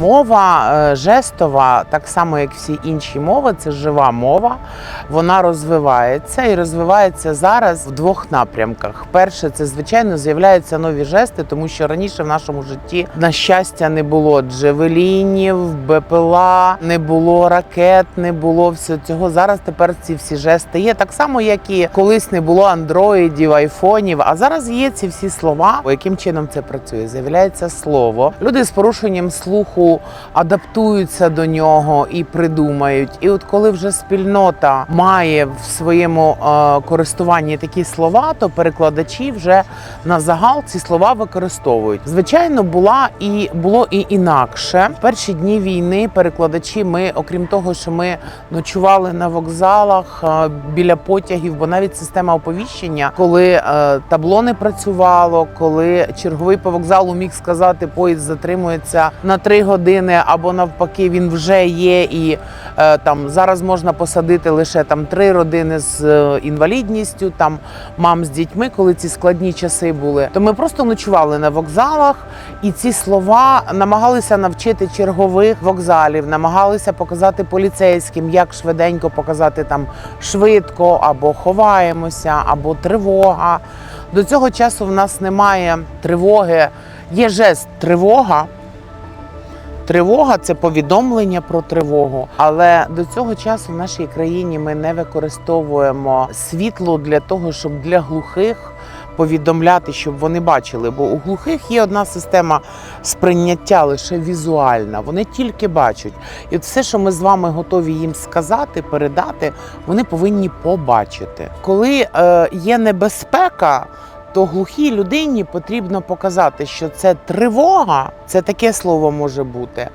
Мова е, жестова, так само як всі інші мови, це жива мова. Вона розвивається і розвивається зараз в двох напрямках. Перше, це звичайно з'являються нові жести, тому що раніше в нашому житті, на щастя, не було джевелінів, БПЛА, не було ракет, не було всього цього. Зараз тепер ці всі жести є. Так само, як і колись не було андроїдів, айфонів. А зараз є ці всі слова. Яким чином це працює? З'являється слово. Люди з порушенням слуху адаптуються до нього і придумають. І от коли вже спільнота має в своєму е, користуванні такі слова, то перекладачі вже на загал ці слова використовують. Звичайно, була і було і інакше. В перші дні війни перекладачі. Ми, окрім того, що ми ночували на вокзалах е, біля потягів, бо навіть система оповіщення, коли е, табло не працювало, коли черговий по вокзалу міг сказати, поїзд затримується на три години, або навпаки, він вже є, і е, там зараз можна посадити лише там три родини з е, інвалідністю, там мам з дітьми, коли ці складні часи були. То ми просто ночували на вокзалах, і ці слова намагалися навчити чергових вокзалів, намагалися показати поліцейським, як швиденько показати там швидко, або ховаємося, або тривога. До цього часу в нас немає тривоги. Є жест тривога. Тривога це повідомлення про тривогу. Але до цього часу в нашій країні ми не використовуємо світло для того, щоб для глухих повідомляти, щоб вони бачили. Бо у глухих є одна система сприйняття лише візуальна. Вони тільки бачать. І все, що ми з вами готові їм сказати, передати, вони повинні побачити. Коли е, є небезпека то глухій людині потрібно показати, що це тривога, це таке слово може бути.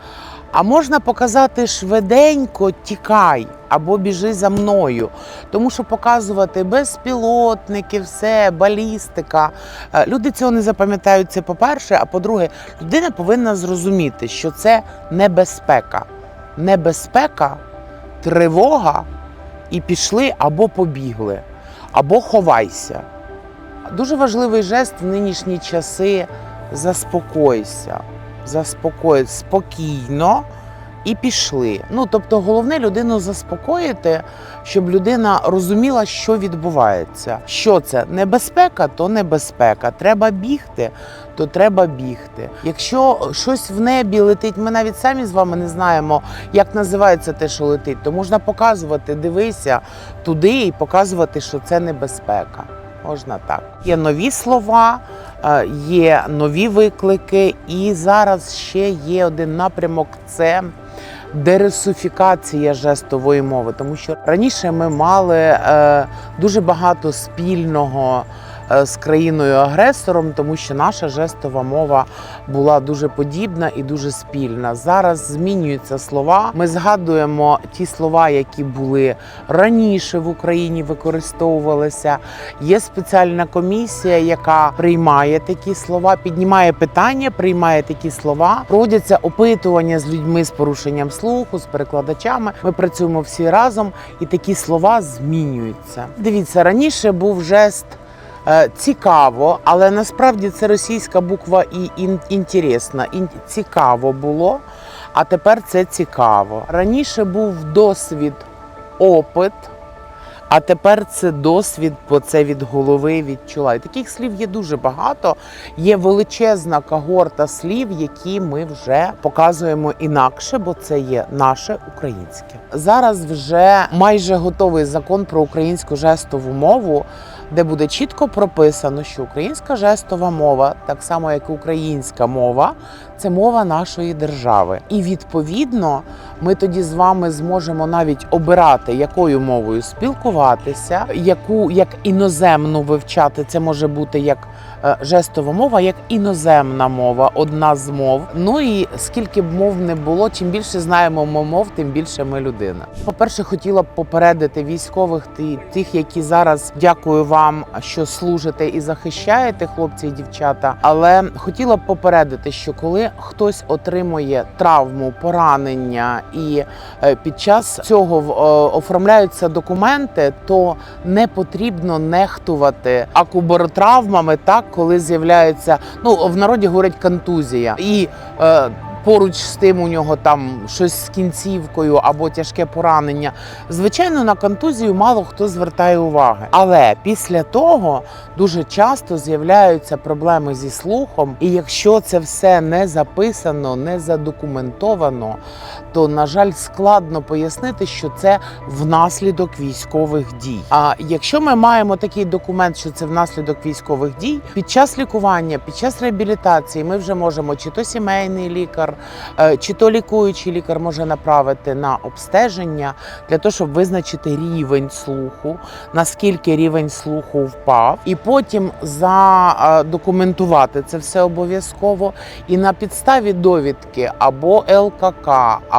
А можна показати швиденько тікай або біжи за мною. Тому що показувати безпілотники, все, балістика. Е, Люди цього не запам'ятають це по-перше. А по-друге, людина повинна зрозуміти, що це небезпека. Небезпека, тривога, і пішли або побігли, або ховайся. Дуже важливий жест в нинішні часи заспокойся, заспокой спокійно і пішли. Ну тобто, головне людину заспокоїти, щоб людина розуміла, що відбувається. Що це небезпека, то небезпека. Треба бігти, то треба бігти. Якщо щось в небі летить, ми навіть самі з вами не знаємо, як називається те, що летить, то можна показувати, дивися туди і показувати, що це небезпека. Можна так. Є нові слова, е, є нові виклики, і зараз ще є один напрямок це дересуфікація жестової мови. Тому що раніше ми мали е, дуже багато спільного. Е, З країною агресором, тому що наша жестова мова була дуже подібна і дуже спільна. Зараз змінюються слова. Ми згадуємо ті слова, які були раніше в Україні, використовувалися. Є спеціальна комісія, яка приймає такі слова, піднімає питання, приймає такі слова. Проводяться опитування з людьми з порушенням слуху, з перекладачами. Ми працюємо всі разом, і такі слова змінюються. Дивіться, раніше був жест. Е, Цікаво, але насправді це російська буква і ін, інтересна. Ін, цікаво було, а тепер це цікаво. Раніше був досвід, опит, а тепер це досвід, бо це від голови відчула. І таких слів є дуже багато. Є величезна когорта слів, які ми вже показуємо інакше, бо це є наше українське. Зараз вже майже готовий закон про українську жестову мову, де буде чітко прописано, що українська жестова мова, так само як і українська мова, це мова нашої держави. І відповідно ми тоді з вами зможемо навіть обирати, якою мовою спілкуватися, яку як іноземну вивчати. Це може бути як жестова мова, як іноземна мова, одна з мов. Ну і скільки б мов не було, чим більше знаємо ми мов, тим більше ми людина. По-перше, хотіла б попередити військових тих, які зараз дякую вам, що служите і захищаєте хлопці і дівчата. Але хотіла б попередити, що коли хтось отримує травму, поранення і е, під час цього е, оформляються документи, то не потрібно нехтувати акубаротравмами, так коли з'являється, ну в народі говорять контузія, і е, поруч з тим у нього там щось з кінцівкою або тяжке поранення. Звичайно, на контузію мало хто звертає уваги. Але після того дуже часто з'являються проблеми зі слухом, і якщо це все не записано, не задокументовано, то на жаль складно пояснити, що це внаслідок військових дій. А якщо ми маємо такий документ, що це внаслідок військових дій, під час лікування, під час реабілітації, ми вже можемо чи то сімейний лікар, е, чи то лікуючий лікар може направити на обстеження для того, щоб визначити рівень слуху, наскільки рівень слуху впав, і потім задокументувати це все обов'язково. І на підставі довідки або ЛКК,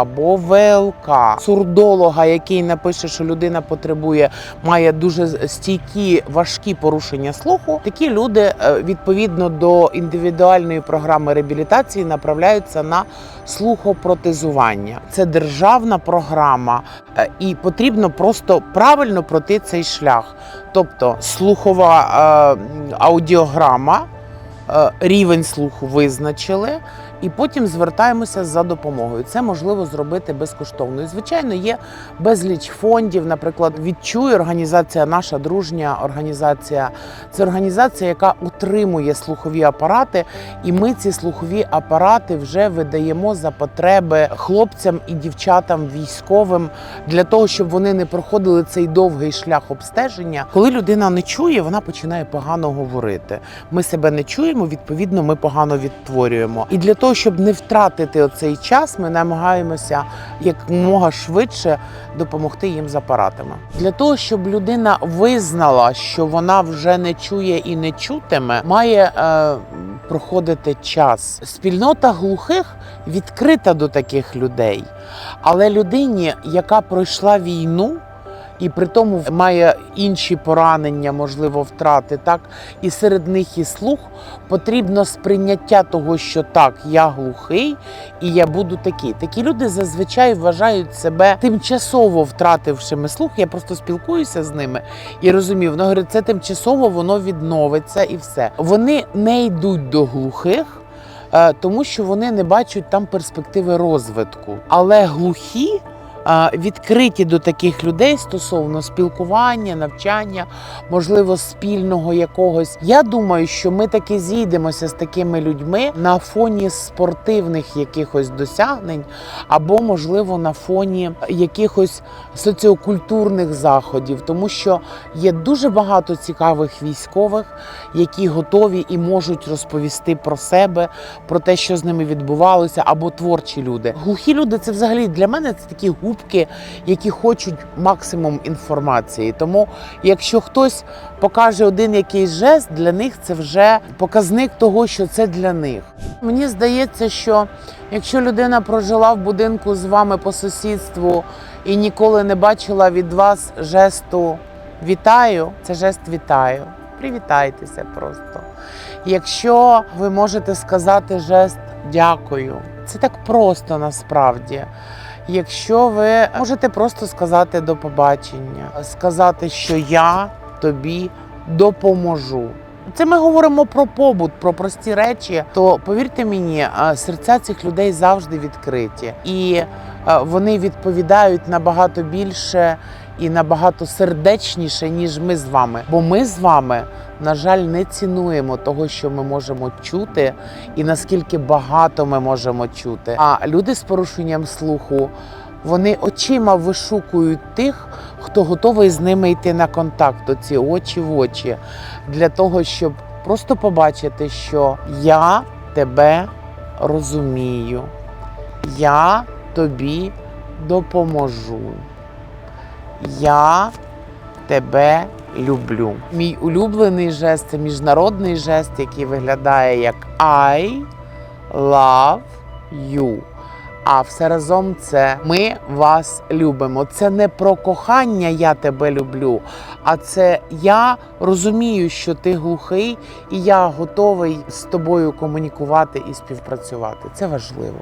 або ВЛК, сурдолога, який напише, що людина потребує, має дуже стійкі важкі порушення слуху. Такі люди е, відповідно до індивідуальної програми реабілітації направляються на слухопротезування. Це державна програма, е, і потрібно просто правильно пройти цей шлях. Тобто слухова е, аудіограма, рівень слуху визначили, і потім звертаємося за допомогою. Це можливо зробити безкоштовно. І, звичайно, є безліч фондів. Наприклад, відчує організація, наша дружня організація. Це організація, яка утримує слухові апарати, і ми ці слухові апарати вже видаємо за потреби хлопцям і дівчатам військовим для того, щоб вони не проходили цей довгий шлях обстеження. Коли людина не чує, вона починає погано говорити. Ми себе не чуємо, відповідно, ми погано відтворюємо. І для того, щоб не втратити оцей час, ми намагаємося якомога швидше допомогти їм з апаратами. Для того, щоб людина визнала, що вона вже не чує і не чутиме, має е, проходити час. Спільнота глухих відкрита до таких людей, але людині, яка пройшла війну. І при тому має інші поранення, можливо, втрати, так і серед них і слух. Потрібно сприйняття того, що так, я глухий і я буду такий. Такі люди зазвичай вважають себе тимчасово втратившими слух. Я просто спілкуюся з ними і розумію, воно говорить, це тимчасово воно відновиться і все. Вони не йдуть до глухих. е, Тому що вони не бачать там перспективи розвитку, але глухі відкриті до таких людей стосовно спілкування, навчання, можливо, спільного якогось. Я думаю, що ми таки зійдемося з такими людьми на фоні спортивних якихось досягнень, або, можливо, на фоні якихось соціокультурних заходів, тому що є дуже багато цікавих військових, які готові і можуть розповісти про себе, про те, що з ними відбувалося, або творчі люди. Глухі люди це взагалі для мене це такі губки, які хочуть максимум інформації. Тому, якщо хтось покаже один якийсь жест, для них це вже показник того, що це для них. Мені здається, що якщо людина прожила в будинку з вами по сусідству і ніколи не бачила від вас жесту вітаю, це жест вітаю. Привітайтеся просто. Якщо ви можете сказати жест дякую, це так просто насправді. Якщо ви можете просто сказати до побачення, сказати, що я тобі допоможу. Це ми говоримо про побут, про прості речі. То повірте мені, серця цих людей завжди відкриті, і вони відповідають набагато більше і набагато сердечніше, ніж ми з вами. Бо ми з вами, на жаль, не цінуємо того, що ми можемо чути, і наскільки багато ми можемо чути. А люди з порушенням слуху. Вони очима вишукують тих, хто готовий з ними йти на контакт, оці очі в очі, для того, щоб просто побачити, що я тебе розумію, я тобі допоможу. Я тебе люблю. Мій улюблений жест це міжнародний жест, який виглядає як I love you. А все разом це ми вас любимо. Це не про кохання я тебе люблю, а це я розумію, що ти глухий, і я готовий з тобою комунікувати і співпрацювати. Це важливо.